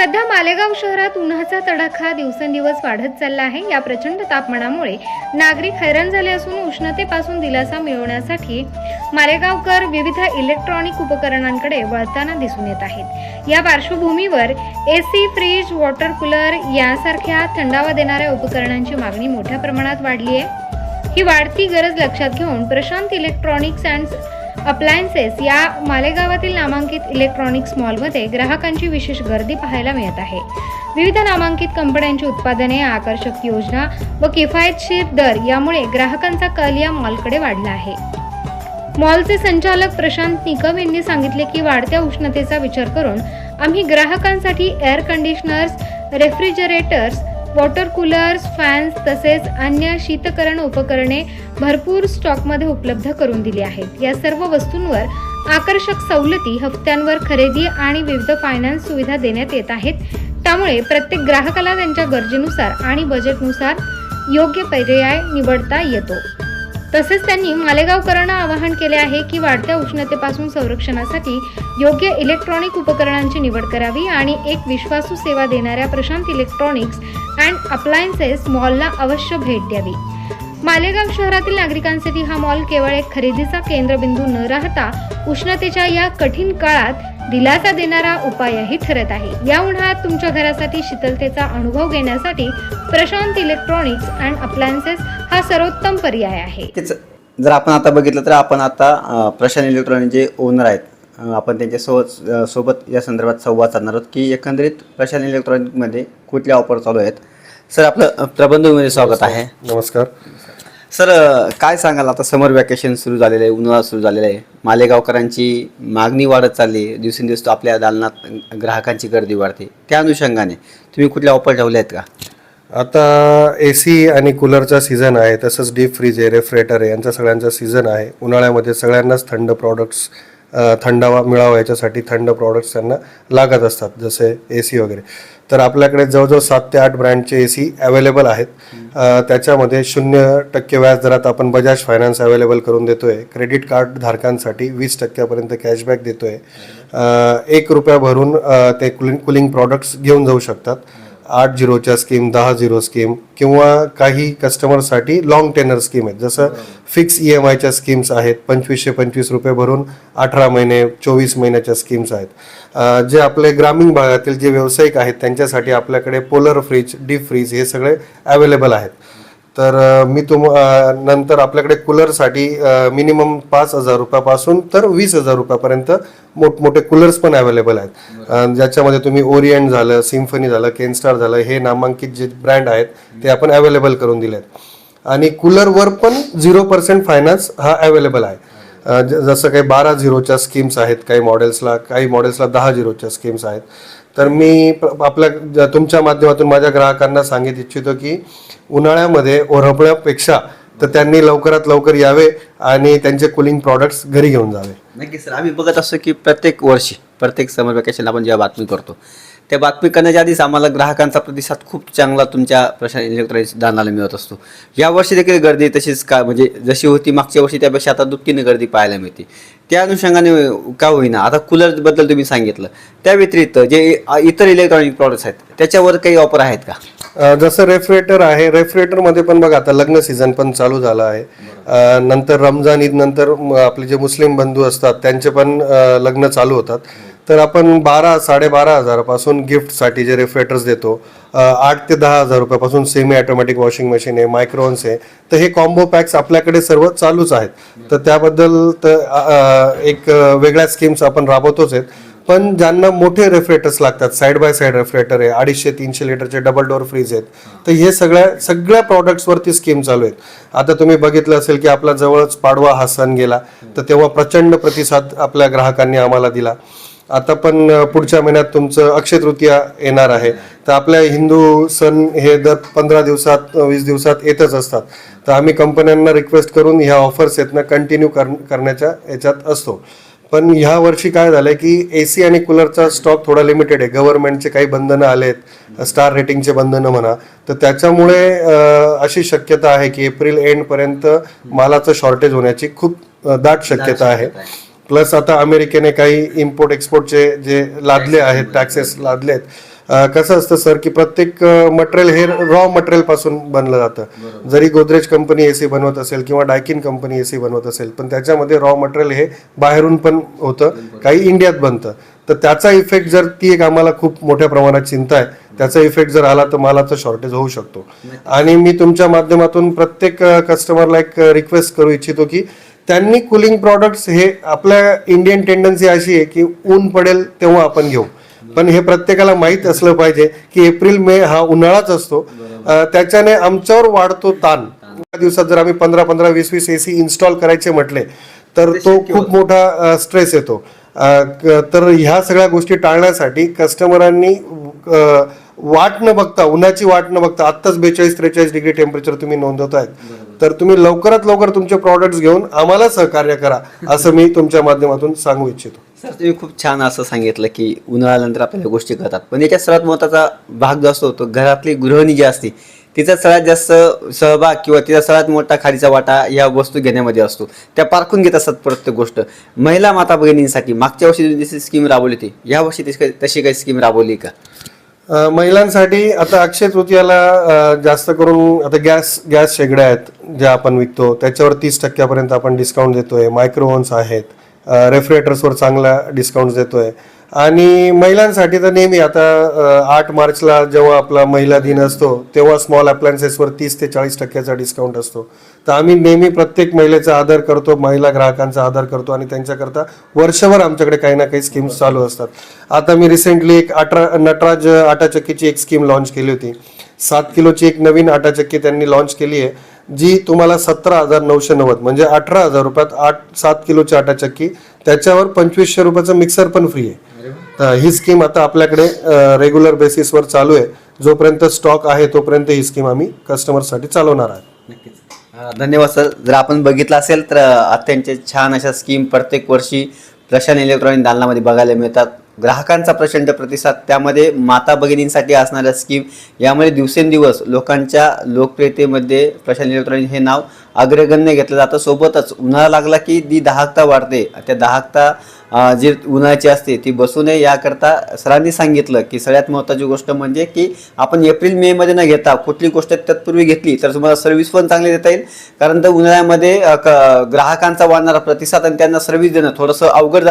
सध्या मालेगाव शहरात उन्हाचा तडाखा दिवसेंदिवस वाढत चालला आहे. या प्रचंड तापमानामुळे नागरिक हैराण झाले असून उष्णतेपासून दिलासा मिळवण्यासाठी मालेगावकर विविध इलेक्ट्रॉनिक उपकरणांकडे वळताना दिसून येत आहेत. या पार्श्वभूमीवर एसी फ्रीज वॉटर कूलर यासारख्या थंडावा देणाऱ्या उपकरणांची मागणी मोठ्या प्रमाणात वाढली आहे. ही वाढती गरज लक्षात घेऊन प्रशांत इलेक्ट्रॉनिक्स अँड अप्लायन्सेस या मालेगावातील नामांकित इलेक्ट्रॉनिक्स मॉलमध्ये ग्राहकांची विशेष गर्दी पाहायला मिळत आहे. विविध नामांकित कंपन्यांची उत्पादने आकर्षक योजना व किफायतशीर दर यामुळे ग्राहकांचा कल या मॉलकडे वाढला आहे. मॉलचे संचालक प्रशांत निकम यांनी सांगितले की वाढत्या उष्णतेचा विचार करून आम्ही ग्राहकांसाठी air conditioners refrigerators water coolers fans तसेच अन्य शीतकरण उपकरणे भरपूर स्टॉकमध्ये उपलब्ध करून दिली आहेत. या सर्व वस्तूंवर आकर्षक सवलती हप्त्यांवर खरेदी आणि विविध फायनान्स सुविधा देण्यात येत आहेत. त्यामुळे प्रत्येक ग्राहकाला त्यांच्या गरजेनुसार आणि बजेटनुसार योग्य पर्याय निवडता येतो. तसेच त्यांनी मालेगावकरांना आवाहन केले आहे की वाढत्या उष्णतेपासून संरक्षणासाठी योग्य इलेक्ट्रॉनिक उपकरणांची निवड करावी आणि एक विश्वासू सेवा देणाऱ्या प्रशांत इलेक्ट्रॉनिक्स अँड अप्लायन्सेस मॉलला अवश्य भेट द्यावी. मालेगाव शहरातील नागरिकांसाठी हा मॉल केवळ एक खरेदीचा केंद्रबिंदू न राहता उष्णतेच्या या कठीण काळात दिलासा देणारा उपायही ठरत आहे. या उन्हाळ्यात तुमच्या घरासाठी शीतलतेचा अनुभव घेण्यासाठी प्रशांत इलेक्ट्रॉनिक्स अँड अप्लायन्सेस हा सर्वोत्तम पर्याय आहे. जर आपण आता बघितलं तर आपण आता प्रशांत इलेक्ट्रॉनिक जे ओनर आहेत आपण त्यांच्यासोबत या संदर्भात संवाद साधणार आहोत की एकंदरीत प्रशांत इलेक्ट्रॉनिकमध्ये कुठल्या ऑफर चालू आहेत? सर आपलं प्रबंधमध्ये स्वागत आहे. नमस्कार. सर काय सांगाल? आता समर वॅकेशन सुरू झालेलं आहे उन्हाळा सुरू झालेला आहे. मालेगावकरांची मागणी वाढत चालली आहे. दिवसेंदिवस आपल्या दालनात ग्राहकांची गर्दी वाढते. त्या अनुषंगाने तुम्ही कुठल्या ऑफर ठेवल्या आहेत का? आता ए सी आणि कूलरचा सीझन आहे तसंच डीप फ्रीज आहे रेफ्रिजरेटर आहे यांचा सगळ्यांचा सीझन आहे. उन्हाळ्यामध्ये सगळ्यांनाच थंड प्रॉडक्ट्स थंडावा मिळावा याच्यासाठी थंड प्रॉडक्ट्स त्यांना लागत असतात जसे ए सी वगैरे. तर आपल्याकडे जवळजवळ सात ते आठ ब्रँडचे ए सी अवेलेबल आहेत. त्याच्यामध्ये शून्य टक्के व्याजदरात आपण बजाज फायनान्स अवेलेबल करून देतोय. क्रेडिट कार्ड धारकांसाठी वीस टक्क्यापर्यंत कॅशबॅक देतोय. आहे एक रुपया भरून ते कुलिंग कुलिंग प्रॉडक्ट्स घेऊन जाऊ शकतात. आठ झिरोच्या स्कीम दहा झिरो स्कीम किंवा काही कस्टमरसाठी लॉंग टेनर स्कीम आहेत. जसं फिक्स ई एम आयच्या स्कीम्स आहेत पंचवीसशे पंचवीस रुपये भरून अठरा महिने चोवीस महिन्याच्या स्कीम्स आहेत. जे आपले ग्रामीण भागातील जे व्यावसायिक आहेत त्यांच्यासाठी आपल्याकडे पोलर फ्रीज डीप फ्रीज हे सगळे अवेलेबल आहेत. तर मी तुम नंतर आपल्याकडे कूलरसाठी मिनिमम पाच हजार रुपयापासून तर वीस हजार रुपयापर्यंत मोठमोठे कूलर्स पण अवेलेबल आहेत. ज्याच्यामध्ये तुम्ही ओरिएंट झालं सिम्फनी झालं केनस्टार झालं हे नामांकित जे ब्रँड आहेत ते आपण अवेलेबल करून दिले आहेत आणि कूलरवर पण झिरो पर्सेंट फायनान्स हा अवेलेबल आहे. जसं काही बारा झिरोच्या स्कीम्स आहेत काही मॉडेल्सला काही मॉडेल्सला दहा झिरोच्या स्कीम्स आहेत. तर मी आपल्या तुमच्या माध्यमातून माझ्या ग्राहकांना सांगित इच्छितो की उन्हाळ्यामध्ये ओरपण्यापेक्षा तर त्यांनी लवकरात लवकर यावे आणि त्यांचे कुलिंग प्रॉडक्ट्स घरी घेऊन जावे. नक्की सर आम्ही बघत असतो की प्रत्येक वर्षी प्रत्येक समर वॅकेशनला आपण जेव्हा बातमी करतो त्या बातमी करण्याच्या आधीच आम्हाला ग्राहकांचा प्रतिसाद खूप चांगला तुमच्या प्रशांत इलेक्ट्रॉनिक्स दानाला मिळत असतो. या वर्षी देखील गर्दी तशीच का म्हणजे जशी होती मागच्या वर्षी त्यापेक्षा आता दुपटीने गर्दी पाहायला मिळते. त्या अनुषंगाने का होईना आता कूलरबद्दल तुम्ही सांगितलं. त्या व्यतिरिक्त जे इतर इलेक्ट्रॉनिक प्रॉडक्ट्स आहेत त्याच्यावर काही ऑफर आहेत का? जसं रेफ्रिजरेटर आहे रेफ्रिजरेटरमध्ये पण बघा आता लग्न सीझन पण चालू झालं आहे. नंतर रमजान ईद नंतर आपले जे मुस्लिम बंधू असतात त्यांचे पण लग्न चालू होतात. तर आपण बारा साडेबारा हजारापासून गिफ्टसाठी जे रेफ्रिजरेटर्स देतो आठ ते दहा हजार रुपयापासून सेमी ऑटोमॅटिक वॉशिंग मशीन आहे मायक्रोन्स आहे. तर हे कॉम्बो पॅक्स आपल्याकडे सर्व चालूच आहेत. तर त्याबद्दल तर एक वेगळ्या स्कीम्स आपण राबवतोच आहेत. पण ज्यांना मोठे रेफ्रिजरेटर्स लागतात साईड बाय साईड रेफ्रिजरेटर आहे अडीचशे तीनशे लिटरचे डबल डोअर फ्रीज आहेत. तर हे सगळ्या सगळ्या प्रॉडक्ट्सवरती स्कीम चालू आहेत. आता तुम्ही बघितलं असेल की आपला जवळच पाडवा हा सण गेला. तर तेव्हा प्रचंड प्रतिसाद आपल्या ग्राहकांनी आम्हाला दिला. आता पण पुढच्या महिन्यात तुमचं अक्षय तृतीया येणार आहे. तर आपल्या हिंदू सण हे दर पंधरा दिवसात वीस दिवसात येतच असतात. तर आम्ही कंपन्यांना रिक्वेस्ट करून ह्या ऑफर्स आहेत ना कंटिन्यू करण्याच्या याच्यात असतो. पण ह्या वर्षी काय झालंय की एसी आणि कूलरचा स्टॉक थोडा लिमिटेड आहे. गव्हर्नमेंटचे काही बंधनं आलेत स्टार रेटिंगचे बंधनं म्हणा. तर त्याच्यामुळे अशी शक्यता आहे की एप्रिल एंड पर्यंत मालाचं शॉर्टेज होण्याची खूप दाट शक्यता आहे. प्लस आता अमेरिकेने काही इम्पोर्ट एक्सपोर्टचे जे लादले आहेत टॅक्सेस लादले आहेत कसं असतं सर की प्रत्येक मटेरियल हे रॉ मटेरियलपासून बनलं जातं. जरी गोदरेज कंपनी एसी बनवत असेल किंवा डायकिन कंपनी एसी बनवत असेल पण त्याच्यामध्ये रॉ मटेरियल हे बाहेरून पण होतं काही इंडियात बनतं. तर त्याचा इफेक्ट जर ती एक आम्हाला खूप मोठ्या प्रमाणात चिंता आहे त्याचा इफेक्ट जर आला तर मालाचं शॉर्टेज होऊ शकतो. आणि मी तुमच्या माध्यमातून प्रत्येक कस्टमरला एक रिक्वेस्ट करू इच्छितो की त्यांनी कुलिंग प्रॉडक्ट्स हे आपल्या इंडियन टेंडन्सी अशी आहे की ऊन पडेल तेव्हा आपण घेऊ. पण हे प्रत्येकाला माहीत असलं पाहिजे की एप्रिल मे हा उन्हाळाच असतो. त्याच्याने आमच्यावर वाढतो ताण. एका दिवसात जर आम्ही पंधरा पंधरा वीस वीस एसी इन्स्टॉल करायचे म्हटले तर तो खूप मोठा स्ट्रेस येतो. तर ह्या सगळ्या गोष्टी टाळण्यासाठी कस्टमरांनी वाट न बघता उन्हाची वाट न बघता आत्ताच बेचाळीस त्रेचाळीस डिग्री टेम्परेचर तुम्ही नोंदवत आहेत तर तुम्ही लवकरात लवकर तुमचे प्रॉडक्ट्स घेऊन आम्हाला सहकार्य करा असं मी तुमच्या माध्यमातून सांगू इच्छितो. सर तुम्ही खूप छान असं सांगितलं की उन्हाळ्यानंतर आपल्याला गोष्टी करतात पण याच्यात सर्वात महत्त्वाचा भाग जो असतो तो घरातली गृहिणी जी असते तिचा सगळ्यात जास्त सहभाग किंवा तिचा सगळ्यात मोठा खारीचा वाटा या वस्तू घेण्यामध्ये असतो. त्या पारखून घेत असतात प्रत्येक गोष्ट. महिला माता भगिनींसाठी मागच्या वर्षी जशी स्कीम राबवली होती या वर्षी तशी काही- तशी काही स्कीम राबवली का? महिलांसाठी आता अक्षय तृतीयाला जास्त करून आता गॅस गॅस शेगड्या आहेत ज्या आपण विकतो. त्याच्यावर तीस टक्क्यापर्यंत आपण डिस्काउंट देतोय. मायक्रोव्हन्स आहेत. रेफ्रिजरेटर्सवर चांगला डिस्काउंट देतोय. आणि महिलांसाठी तर नेहमी आता आठ मार्चला जेव्हा आपला महिला दिन असतो तेव्हा स्मॉल अप्लायन्सेसवर तीस ते चाळीस टक्क्याचा डिस्काउंट असतो. तर आम्ही नेहमी प्रत्येक महिलेचा आदर करतो महिला ग्राहकांचा आदर करतो आणि त्यांच्याकरता वर्षभर आमच्याकडे काही ना काही स्कीम्स चालू असतात. आता मी रिसेंटली एक अठरा नटराज आटा चक्कीची एक स्कीम लॉन्च केली होती. सात किलोची एक नवीन आटा चक्की त्यांनी लॉन्च केली आहे जी तुम्हाला सतरा हजार नऊशे नव्वद म्हणजे अठरा हजार रुपयात आठ सात किलोची आटा चक्की त्याच्यावर पंचवीसशे रुपयाचं मिक्सर पण फ्री आहे. तर ही स्कीम आता आपल्याकडे रेग्युलर बेसिसवर चालू आहे. जोपर्यंत स्टॉक आहे तोपर्यंत ही स्कीम आम्ही कस्टमरसाठी चालवणार आहे. धन्यवाद सर. जर आपण बघितलं असेल तर अत्यंत छान अशा स्कीम प्रत्येक वर्षी प्रशांत इलेक्ट्रॉनिक दालनामध्ये बघायला मिळतात. ग्राहकांचा प्रचंड प्रतिसाद त्यामध्ये माता भगिनींसाठी असणाऱ्या स्कीम यामध्ये दिवसेंदिवस लोकांच्या लोकप्रियतेमध्ये प्रशांत इलेक्ट्रॉनिक हे नाव अग्रगण्य घेतलं जातं. सोबतच उन्हाळा लागला की जी दाहकता वाढते. त्या दाहकता जी उन्हाळ्याची असते ती बसू नये याकरता सरांनी सांगितलं की सगळ्यात महत्त्वाची गोष्ट म्हणजे की आपण एप्रिल मे मध्ये न घेता कुठली गोष्ट तत्पूर्वी घेतली तर तुम्हाला सर्व्हिस पण चांगली देता येईल. कारण तर उन्हाळ्यामध्ये क- ग्राहकांचा वाढणारा प्रतिसाद आणि त्यांना सर्व्हिस देणं थोडंसं अवघड जातं.